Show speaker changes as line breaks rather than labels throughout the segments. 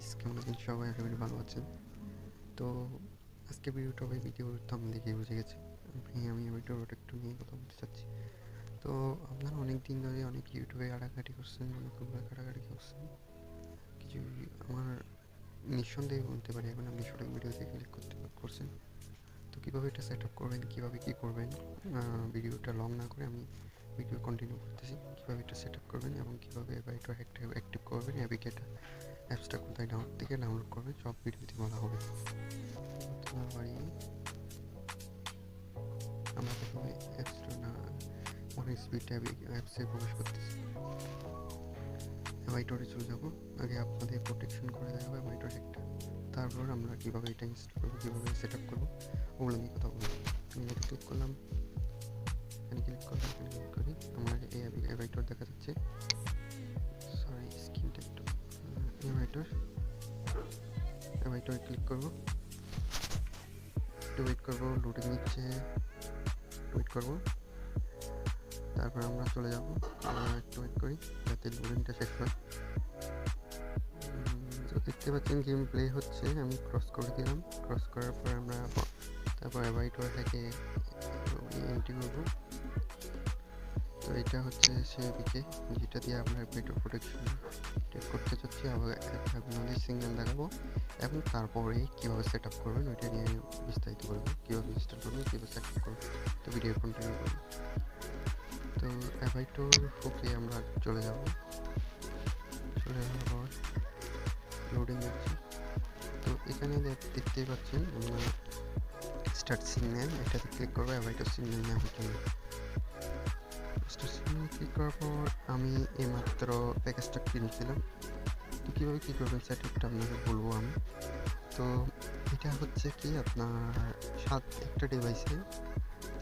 Guys কেমন আছেন সবাই আশা করি ভালো আছেন? তো আজকে ভিডিওটা ভাই ভিডিওর থাম দেখে বুঝে গেছে ভাই আমি ভিডিও একটু নিয়ে কথা বলতে চাচ্ছি। তো আপনারা অনেক দিন ধরে অনেক ইউটিউবে ঘাটাঘাটি করছেন, অনেক ঘাটাঘাটি করছেন। কিছু আমার নিঃসন্দেহে বলতে পারি, এখন আপনি সঠিক ভিডিওতে ক্লিক করতে করছেন। তো কীভাবে এটা সেট আপ করবেন, কীভাবে কী করবেন ভিডিওটা লং না করে আমি ভিডিও কন্টিনিউ করতেছি। কীভাবে এটা সেট আপ করবেন এবং কীভাবে এভাইটার অ্যাক্টিভ করবেন অ্যাপিকেটা অ্যাপসটা কোথায় ডাউনলোড থেকে ডাউনলোড করবেন সব ভিডিওতে বলা হবে। তোমার বাড়ি? আমরা প্রথমে অ্যাপসটা না, অনেক স্পিড অ্যাপসে প্রবেশ করতেছি। অ্যাভাইটরে চলে যাব, আগে আপনাদের প্রোটেকশন করে দেওয়া হবে অ্যাভাইটর একটা। তারপর আমরা কীভাবে এটা ইনস্টল করব, কীভাবে সেট আপ করব, ওগুলো নিয়ে কথা বলব। আমি ক্লিক করলাম। এখানে ক্লিক করলাম, এখানে ক্লিক করি। আমার এই অ্যাভাইটর দেখা অ্যাভাইটর অ্যাভাইটরে ক্লিক করব? একটু ওয়েট করব লোডিং নিচ্ছে ওয়েট করব। তারপর আমরা চলে যাব। একটু ওয়েট করি, যাতে লোডিংটা শেষ হয়। দেখতে পাচ্ছেন গেম প্লে হচ্ছে, আমি ক্রস করে দিলাম। ক্রস করার পর আমরা তারপর অ্যাভাইটর থেকে এন্ট্রি করব। তো এটা হচ্ছে সে দিকে, যেটা দিয়ে আমরা পেট্রোল প্রোটেকশন করতে চাচ্ছি, আবার আপনাদের সিগন্যাল দেখাবো। এবং তারপরে কীভাবে সেট আপ করবেন ওইটা নিয়ে বিস্তারিত বলব। কীভাবে ইনস্টল করবেন কীভাবে সেট আপ করবেন তো ভিডিও কন্টিনিউ করব তো অ্যাভাইটোর ওকে আমরা চলে যাব। চলে যাওয়ার পর লোডিং দিচ্ছি। তো এখানে দেখ- দেখতেই পাচ্ছেন আমরা স্টার্ট সিগন্যাল এটাতে ক্লিক করব অ্যাভাইটোর সিগন্যাল নেওয়ার জন্য ক্লিক করার পর আমি এইমাত্র প্যাকেজটা কিনেছিলাম। তো কীভাবে কী করবেন সেটআপটা আপনাকে বলব আমি। তো এটা হচ্ছে কি আপনার সাত একটা ডিভাইসে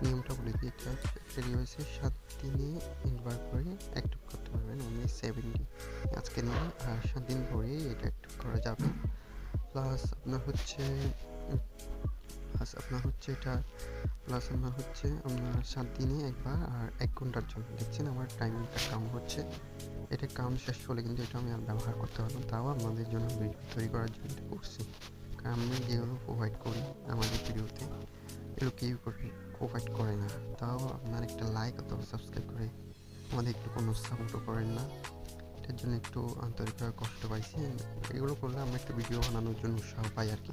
নিয়মটা বলে দিই এটা একটা ডিভাইসে সাত দিনে একবার করে অ্যাক্টিভ করতে পারবেন। অনলি সেভেন ডে আজকে নিয়ে আর সাত দিন পরে এটা অ্যাক্টিভ করা যাবে। প্লাস আপনার হচ্ছে প্লাস আপনার হচ্ছে এটা প্লাস আপনার হচ্ছে আপনার সাত দিনে একবার আর এক ঘণ্টার জন্য। দেখছেন আমার টাইমিংটা কাউন্ট হচ্ছে। এটা কাউন্ট শেষ হলে কিন্তু এটা আমি আর ব্যবহার করতে পারব তাও আপনাদের জন্য ভিডিও তৈরি করার জন্য করছি। কারণ আমি যেগুলো প্রোভাইড করি আমাদের ভিডিওতে, এগুলো কেউ প্রোভাইড করে না। তাও আপনার একটা লাইক অথবা সাবস্ক্রাইব করে আমাদের একটু কোনো সাপোর্টও করেন না। এটার জন্য একটু আন্তরিকভাবে কষ্ট পাইছি। এগুলো করলে আমরা একটু ভিডিও বানানোর জন্য উৎসাহ পাই আর কি।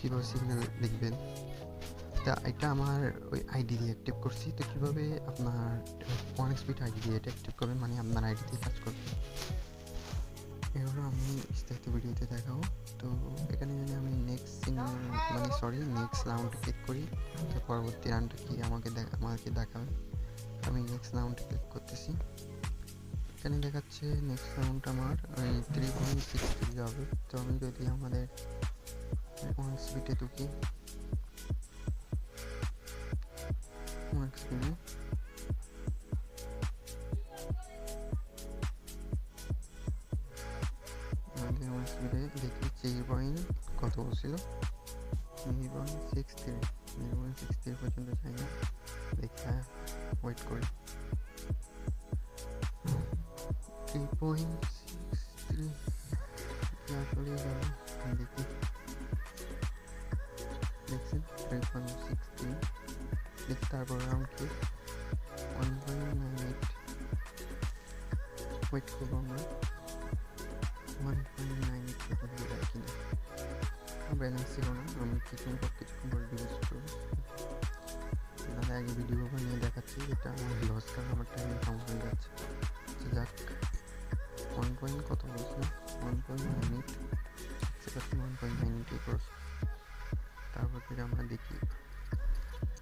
কীভাবে সিগন্যাল লিখবেন? তা এটা আমার ওই আইডি দিয়ে অ্যাক্টিভ করছি। তো কীভাবে আপনার ওয়ান স্পিড আইডি দিয়ে এটা অ্যাক্টিভ করবেন? মানে আপনার আইডি দিয়ে কাজ করবেন এগুলো আমি বিস্তারিত ভিডিওতে দেখাবো। তো এখানে যদি আমি নেক্সট মানে সরি নেক্সট রাউন্ডে ক্লিক করি, তো পরবর্তী রাউন্ডটা কি আমাকে দেখা, আমাকে দেখাবে? আমি নেক্সট রাউন্ডে ক্লিক করতেছি। এখানে দেখাচ্ছে নেক্সট রাউন্ড আমার, ওই থ্রি পয়েন্ট সিক্স থ্রি হবে। তো আমি যদি আমাদের স্পিডে ঢুকি। আমাদের ওয়ান স্পিডে দেখি থ্রি পয়েন্ট কত ছিল three point six three three point six three পর্যন্ত যাই না। দেখি হ্যাঁ ওয়েট করি। থ্রি পয়েন্ট সিক্স থ্রি আসলে দেখি। তারপর রাউন্ড কি one point nine eight wait করব আমরা ওয়ান পয়েন্ট নাইন এইট পর্যন্ত যায় কিনা ব্যালেন্স ছিল না আমি কিছুক্ষণ পর কিছুক্ষণ পর ডিলিট আগে ভিডিও বানিয়ে দেখাচ্ছি এটা আমার লস কারণ আমার টাইম কাউন্ট হয়ে যাচ্ছে। যাক ওয়ান পয়েন্ট কত বলছিল one point nine eight one point nine eight cross তারপর থেকে আমরা দেখি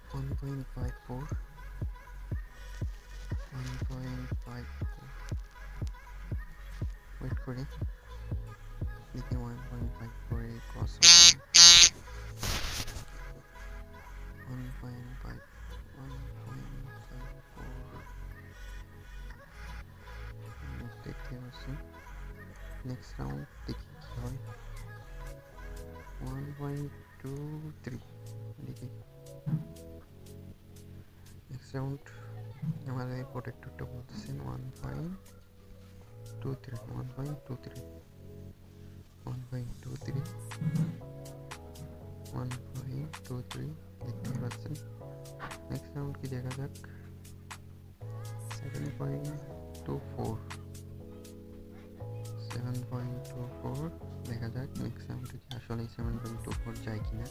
one point five four one point five four wait করি দেখি ওয়ান পয়েন্ট ফাইভ ফোরে ক্রস হবে one point five one point five four দেখতে পাচ্ছি নেক্সট রাউন্ড দেখি কী হয় ওয়ান পয়েন্ট two, three. देखिए नेक्स्ट राउंड हमारे protector to position one point two three one point two three one point two three one point two three দেখতে পাচ্ছেন next round কি দেখা যাক seven point two four seven point two four দেখা যাক next রাউন্ডে কি আসলেই যায় কিনা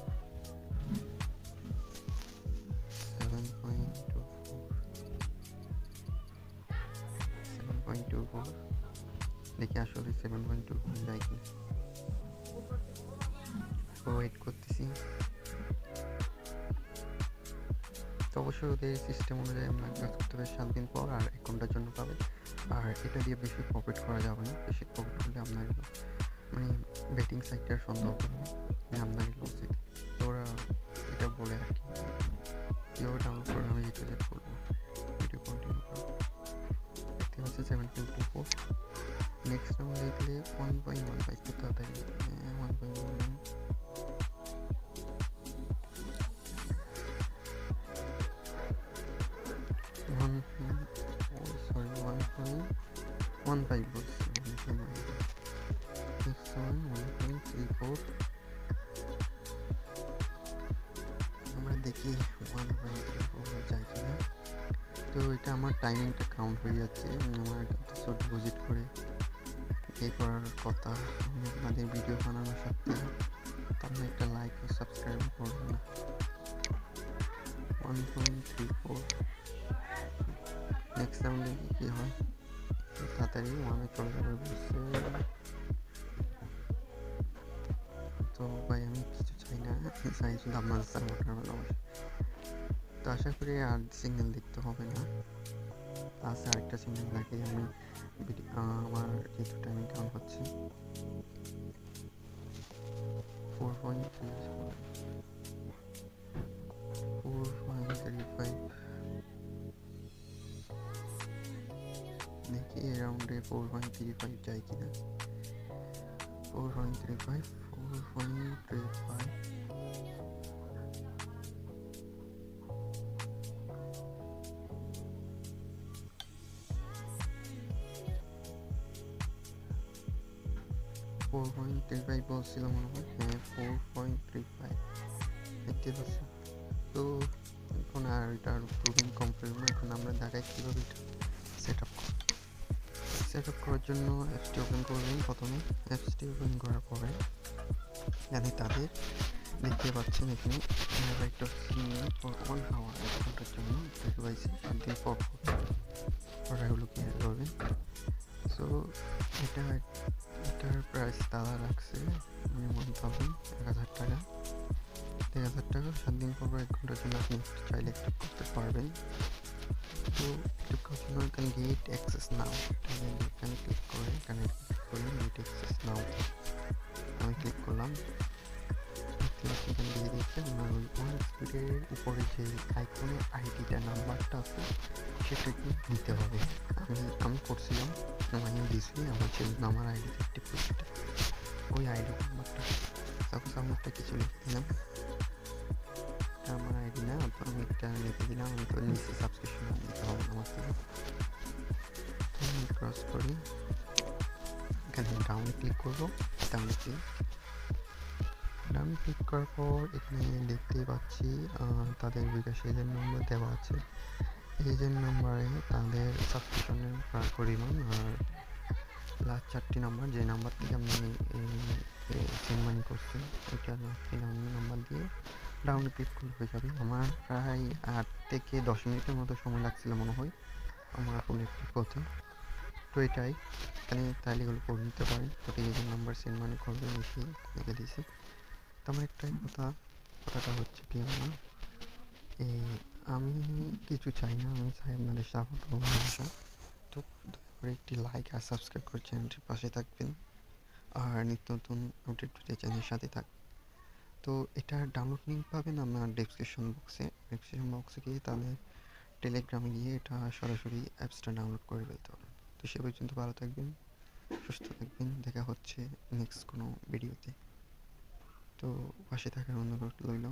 seven point two seven point two four দেখি আসলে সেভেন পয়েন্ট টু ফোর যায় কিনা। ওয়েট করতেছি। তো অবশ্যই ওদের সিস্টেম অনুযায়ী আমরা কাজ করতে হবে সাত দিন পর আর এক ঘণ্টার জন্য পাবে। আর এটা দিয়ে বেশি প্রফিট করা যাবে না। বেশি প্রফিট করলে আপনার মানে বেটিং সাইটটার সন্দেহ করবে মানে আপনার লসে তো ওরা এটা বলে আর কি। কীভাবে ডাউনলোড করে আমি যেটা যেটা করব ভিডিও কন্টিনিউ করব। দেখতে পাচ্ছি seven point two four next আমরা দেখলে ওয়ান পয়েন্ট ওয়ান ফাইভ করতে তাড়াতাড়ি। One point one one oh sorry, one point one five বলছি, one point one six seven one point three four দেখি ওয়ান থ্রি ফোর যায় কিনা। তো এটা আমার টাইমিংটা কাউন্ট হয়ে যাচ্ছে। আমার একটা ডিপোজিট করে এ করার কথা। আপনাদের ভিডিও বানানোর সাথে তাহলে একটা লাইক ও সাবস্ক্রাইব করবেন। না one point three four next রাউন্ডে কি কী হয়? তাড়াতাড়ি ওয়ানে চলে যাবে বুঝছে চাই শুধু সার্ভারটা ভালোবাসে। তো আশা করি আর সিঙ্গেল দেখতে হবে না। আছে আরেকটা সিঙ্গেল লাগে আমি আমার যেহেতু টাইমিং কাউন্ট হচ্ছে। Four point three four point three five দেখি এই রাউন্ডে ফোর পয়েন্ট থ্রি ফাইভ যায় কিনা। Four point three five four point three five four point three five বলছিল মনে হয় হ্যাঁ ফোর পয়েন্ট থ্রি ফাইভ দেখতে পাচ্ছি তো এখন আর এটা প্রুভিং কমপ্লিট এখন আমরা দেখাই কীভাবে এটা সেট আপ সেট আপ করার জন্য অ্যাপসটি ওপেন করবেন প্রথমে। অ্যাপসটি ওপেন করার পরে এখানে তাদের দেখতে পাচ্ছেন এখানে রাইট অফ ওয়ান হাওয়ার এক জন্য ডিভাইসে সাত দিন পর অর্ডারগুলো ক্লিয়ার করবেন। সো এটা এটার প্রাইস দাদা রাখছে ওয়ান থাউজেন্ড এক হাজার টাকা। এক হাজার টাকা, সাত দিন পর এক ঘণ্টার জন্য আপনি চাইলে একটু করতে পারবেন। তো একটু জন্য এখানে গেট অ্যাক্সেস নাও এখানে ক্লিক করে, এখানে ক্লিক করে গেট অ্যাক্সেস নাও আমি ক্লিক করলাম। পাচ্ছি এখানে দিয়ে দিচ্ছে আপনার ওই ওয়ান স্পিডের উপরে যে আইকনের আইডিটা নাম্বারটা আছে সেটাকে দিতে হবে আমি আমি করছিলাম আমি দিয়েছি আমার ছেলে আমার আইডি অ্যাক্টিভ করতে ওই আইডি নাম্বারটা সাপোজ আমারটা কিছু লিখে দিলাম আমার আইডি না আমি একটা লিখে দিলাম আমি তো নিচে সাবস্ক্রিপশন দিতে হবে আমার থেকে ক্রস করি এখানে ডাউন ক্লিক করব ডাউন ক্লিক ডাউন ক্লিক করার পর এখানে দেখতে পাচ্ছি তাদের বিকাশ এজেন্ট নম্বর দেওয়া আছে এজেন্ট নাম্বারে তাদের সাবস্ক্রিপশনের পরিমাণ, আর লাস্ট চারটি নাম্বার যে নাম্বার থেকে আপনি সেন্ড মানি করছেন ওইটা লাস্ট নাম্বার দিয়ে ডাউন ক্লিক করলে হয়ে যাবে। আমার প্রায় আট থেকে দশ মিনিটের মতো সময় লাগছিল মনে হয়, আমার ফোন ক্লিক করতে তো এটাই, এখানে তাহলে এগুলো করে নিতে পারেন। এজেন্ট নাম্বার সেন্ড মানি করবেন, এসে লিখে দিয়েছি। তো আমার একটাই কথা, কথাটা হচ্ছে কি আমার এই আমি কিছু চাই না, আমি চাই আপনাদের সাপোর্ট ভালোবাসা তো দয়া করে একটি লাইক আর সাবস্ক্রাইব করে চ্যানেলটির পাশে থাকবেন। আর নিত্য নতুন আপডেট পেতে চ্যানেলের সাথে থাকবেন তো এটা ডাউনলোড লিঙ্ক পাবেন আপনার ডেসক্রিপশন বক্সে ডেসক্রিপশন বক্সে গিয়ে তাদের টেলিগ্রামে গিয়ে এটা সরাসরি অ্যাপসটা ডাউনলোড করে ফেলতে পারেন তো সে পর্যন্ত ভালো থাকবেন, সুস্থ থাকবেন। দেখা হচ্ছে নেক্সট কোনো ভিডিওতে তো পাশে থাকার অনুরোধ রইল।